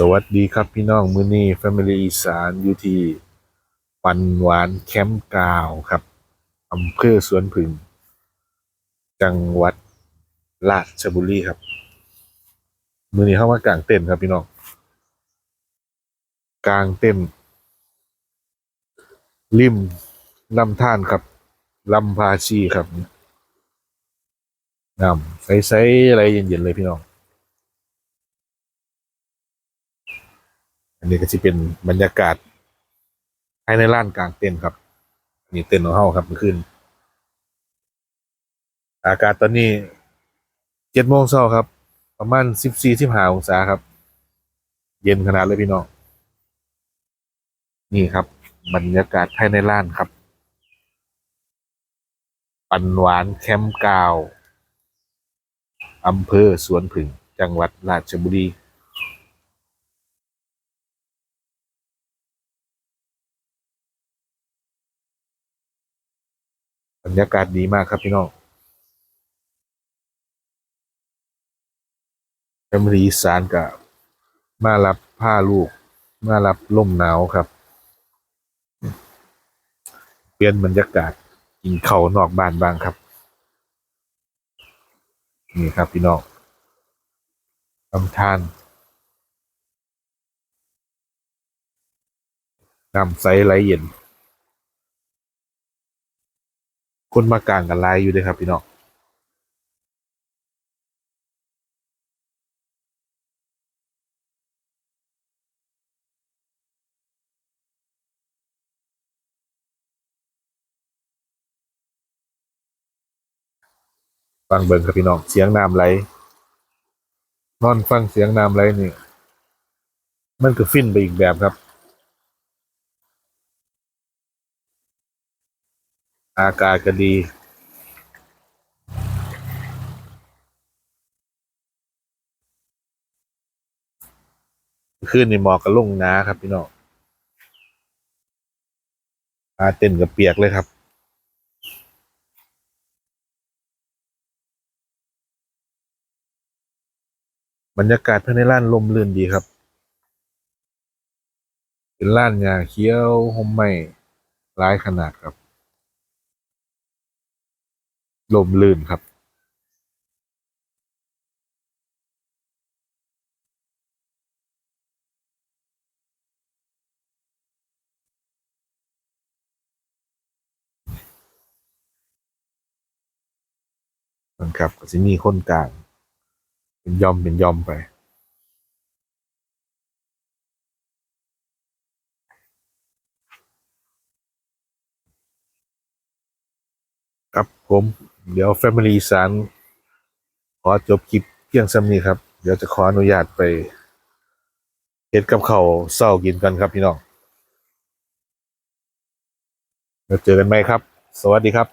สวัสดีครับพี่น้องมือนี้ Family อีสานอยู่ที่ปันหวานแคมป์กาวครับอำเภอสวนผึ่งจังหวัดราชบุรีครับ มือนี้เข้ามากลางเต็นครับพี่น้องกลางเต็นริมลำธารครับลำพาชีครับน้ำใสๆอะไรเย็นๆเลยพี่น้อง นนี้ก็จะเป็นบรรยากาศภายในร้านกลางเต็นท์ครับนี่เต็นท์ของเฮาครับเมื่อคืนอากาศตอนนี้เจ็ดโมงเช้าครับ ประมาณสิบสี่สิบห้าองศาครับ เย็นขนาดเลยพี่น้องนี่ครับ บรรยากาศภายในร้านครับ ปันหวานแคมป์กาวอำเภอสวนผึ่งจังหวัดราชบุรี บรรยากาศดีมากครับพี่น้องแฟมิลีสานกับมารับผ้าลูก มารับลมหนาวครับ เปลี่ยนบรรยากาศกินเขานอกบ้านบ้างครับ นี่ครับพี่น้องลำธารน้ำใสไหลเย็น คนมากางกันหลายอยู่เลยครับพี่น้องฟังเบิ่งครับพี่น้องเสียงน้ำไหล นอนฟังเสียงน้ำไหลนี่ มันก็ฟินไปอีกแบบครับ อากาศก็ดีขึ้นในหมอกกับลงน้าครับ พี่น้องอาเต้นกับเปียกเลยครับ บรรยากาศภายในร้านลมลื่นดีครับ เป็นร้านหญ้าเขียวห่มไม้ร้ายขนาดครับ ลมลื่นครับนะครับก็จะมีคนกลาง เป็นย่อมเป็นย่อมไป ครับผม เดี๋ยว Family สานขอจบคลิปเพียงซ้ำนี้ครับ เดี๋ยวจะขออนุญาตไปเฮ็ดกับเขาเศร้ากินกันครับพี่น้องแล้วเจอกันไหมครับ สวัสดีครับ